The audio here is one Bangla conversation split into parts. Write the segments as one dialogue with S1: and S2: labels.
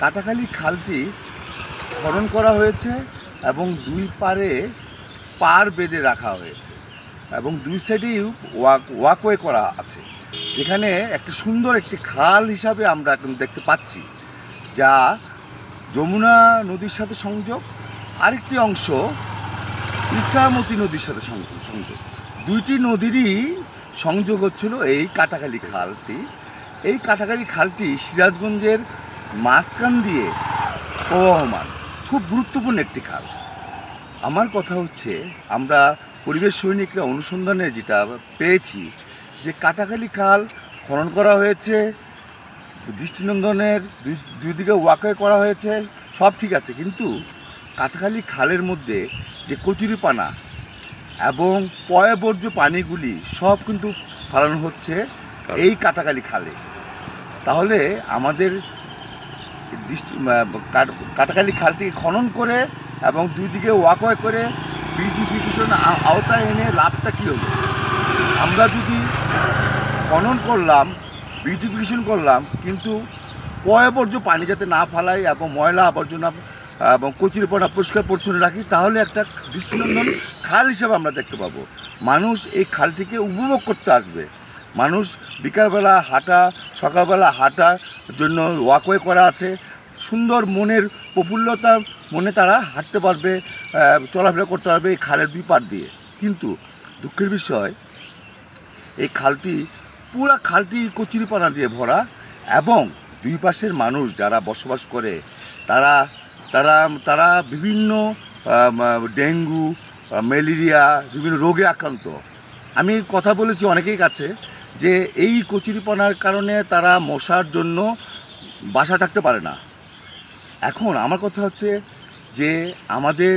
S1: কাটাখালি খালটি খনন করা হয়েছে এবং দুই পারে পার বেঁধে রাখা হয়েছে এবং দুই সাইডেই ওয়াক ওয়াকওয়ে করা আছে। যেখানে একটা সুন্দর একটি খাল হিসাবে আমরা এখন দেখতে পাচ্ছি, যা যমুনা নদীর সাথে সংযোগ, আরেকটি অংশ ইসামতি নদীর সাথে সংযোগ সংযোগ। দুইটি নদীরই সংযোগ হচ্ছিল এই কাটাখালি খালটি। এই কাটাখালি খালটি সিরাজগঞ্জের মাঝখান দিয়ে প্রবহমান। খুব গুরুত্বপূর্ণ একটি খাল। আমার কথা হচ্ছে আমরা পরিবেশ সৈনিকরা অনুসন্ধানে যেটা পেয়েছি যে কাটাখালি খাল খনন করা হয়েছে দৃষ্টিনন্দনের দুই দুই দিকে ওয়াকওয়ে করা হয়েছে সব ঠিক আছে। কিন্তু কাটাখালি খালের মধ্যে যে কচুরিপানা এবং পয়বর্জ্য পানিগুলি সব কিন্তু ফালানো হচ্ছে এই কাটাখালি খালে। তাহলে আমাদের কাটাখালি খালটিকে খনন করে এবং দুই দিকে ওয়াকওয়ে করে বিউটিফিকেশন আওতায় এনে লাভটা কী হলো? আমরা যদি খনন করলাম, বিউটিফিকেশন করলাম, কিন্তু পয়বর্জ্য পানি যাতে না ফালাই এবং ময়লা আবর্জনা এবং কচুরিপনা পরিষ্কার পরিচ্ছন্ন রাখি, তাহলে একটা দৃষ্টিনন্দন খাল হিসেবে আমরা দেখতে পাবো। মানুষ এই খালটিকে উপভোগ করতে আসবে। মানুষ বিকালবেলা হাঁটা, সকালবেলা হাঁটার জন্য ওয়াকওয়ে করা আছে। সুন্দর মনের প্রফুল্লতা মনে তারা হাঁটতে পারবে চলাফেরা করতে পারবে এই খালের দুই পার দিয়ে। কিন্তু দুঃখের বিষয়, এই খালটি পুরো খালটি কচুরিপানা দিয়ে ভরা এবং দুই পাশের মানুষ যারা বসবাস করে, তারা তারা তারা বিভিন্ন ডেঙ্গু ম্যালেরিয়া, বিভিন্ন রোগে আক্রান্ত। আমি কথা বলেছি অনেকের কাছে যে এই কচুরিপানার কারণে তারা মশার জন্য বাসা থাকতে পারে না। এখন আমার কথা হচ্ছে যে আমাদের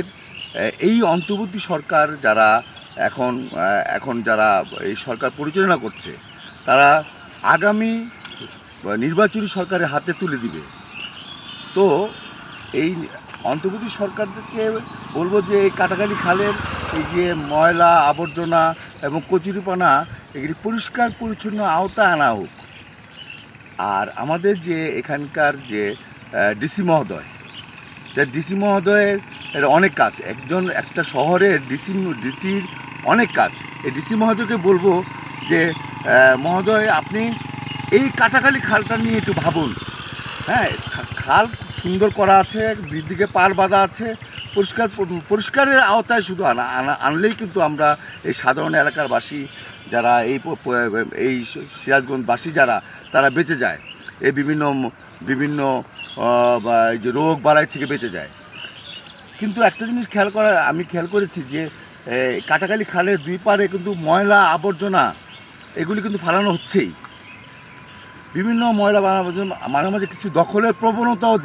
S1: এই অন্তর্বর্তী সরকার যারা এখন এখন যারা এই সরকার পরিচালনা করছে, তারা আগামী নির্বাচনী সরকারের হাতে তুলে দিবে। তো এই অন্তর্বর্তী সরকারকে বলব যে এই কাটাখালি খালের এই যে ময়লা, আবর্জনা এবং কচুরিপানা এগুলি পরিষ্কার, পরিচ্ছন্ন আওতা আনা হোক। আর আমাদের যে এখানকার যে ডিসি মহোদয় ডিসি মহোদয়ের অনেক কাজ। একজন একটা শহরের ডিসি, ডিসির অনেক কাজ। এই ডিসি মহোদয়কে বলব যে মহোদয়, আপনি এই কাটাখালি খালটা নিয়ে একটু ভাবুন। হ্যাঁ খাল সুন্দর করা আছে, দুই দিকে পার বাঁধা আছে। পরিষ্কার পরিষ্কারের আওতায় শুধু আনা আনা আনলেই কিন্তু আমরা এই সাধারণ এলাকার বাসী যারা এই এই সিরাজগঞ্জবাসী যারা, তারা বেঁচে যায়। এই বিভিন্ন বিভিন্ন যে রোগ বালাই থেকে বেঁচে যায়। কিন্তু একটা জিনিস খেয়াল করা, আমি খেয়াল করেছি যে এই কাটাখালি খালের দুই পারে কিন্তু ময়লা আবর্জনা, এগুলি কিন্তু ফালানো হচ্ছেই। বিভিন্ন ময়লা বা আবর্জনা মাঝে মাঝে কিছু দখলের প্রবণতাও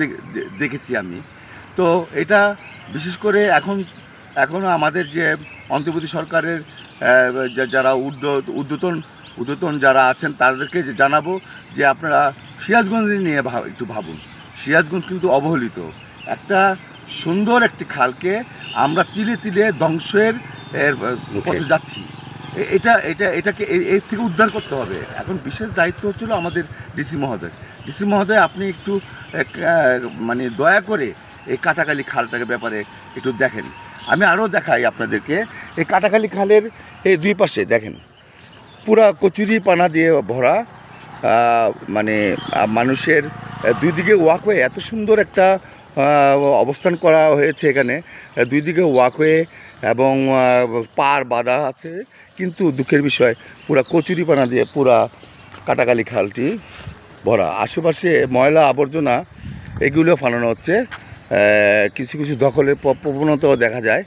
S1: দেখেছি আমি। তো এটা বিশেষ করে এখন এখন আমাদের যে অন্তর্বর্তী সরকারের যারা ঊর্ধ্ব ঊর্ধ্বতন ঊর্ধ্বতন যারা আছেন তাদেরকে যে জানাব যে আপনারা সিরাজগঞ্জ নিয়ে ভাব একটু ভাবুন। সিরাজগঞ্জ কিন্তু অবহেলিত। একটা সুন্দর একটি খালকে আমরা তিলে তিলে ধ্বংসের এর, পথে যাচ্ছি। এটা এটা এটাকে এর থেকে উদ্ধার করতে হবে। এখন বিশেষ দায়িত্ব হচ্ছিল আমাদের ডিসি মহোদয়। ডিসি মহোদয় আপনি একটু মানে দয়া করে এই কাটাখালি খালটাকে ব্যাপারে একটু দেখেন। আমি আরও দেখাই আপনাদেরকে, এই কাটাখালি খালের এই দুই পাশে দেখেন, পুরা কচুরি পানা দিয়ে ভরা মানে মানুষের দুই দিকে ওয়াকওয়ে এত সুন্দর একটা অবস্থান করা হয়েছে এখানে দুই দিকে ওয়াকওয়ে এবং পার বাঁধা আছে, কিন্তু দুঃখের বিষয়, পুরা কচুরি পানা দিয়ে পুরা কাটাকালি খালটি ভরা। আশেপাশে ময়লা আবর্জনা, এগুলো ফালানো হচ্ছে। কিছু কিছু দখলের প্রবণতাও দেখা যায়।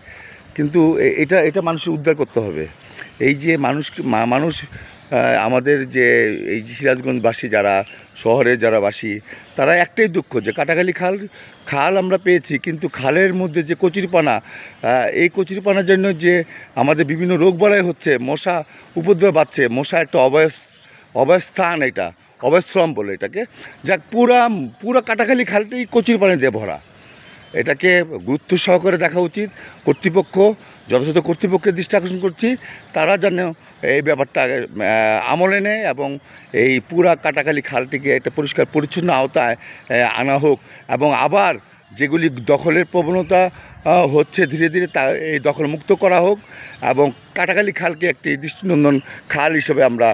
S1: কিন্তু এটা এটা মানুষের উদ্ধার করতে হবে। এই যে মানুষ মানুষ আমাদের যে এই সিরাজগঞ্জবাসী যারা শহরে যারা বাসী, তারা একটাই দুঃখ যে কাটাখালি খাল খাল আমরা পেয়েছি, কিন্তু খালের মধ্যে যে কচুরিপানা এই কচুরিপানার জন্য যে আমাদের বিভিন্ন রোগ বালাই হচ্ছে, মশা উপদ্রব বাড়ছে, মশা একটা অবয় অবস্থান এটা অবশ্রম বলে এটাকে। যাক, পুরা পুরা কাটাখালি খালটাই কচুরিপানা দিয়ে ভরা। এটাকে গুরুত্ব সহকারে দেখা উচিত। কর্তৃপক্ষ, যথাযথ কর্তৃপক্ষের দৃষ্টি আকর্ষণ করছি। তারা যেন এই ব্যাপারটা আমলে নেয় এবং এই পুরা কাটাখালী খালটিকে একটা পরিষ্কার পরিচ্ছন্ন আওতায় আনা হোক এবং আবার যেগুলি দখলের প্রবণতা হচ্ছে ধীরে ধীরে তা এই দখলমুক্ত করা হোক এবং কাটাখালী খালকে একটি দৃষ্টিনন্দন খাল হিসেবে আমরা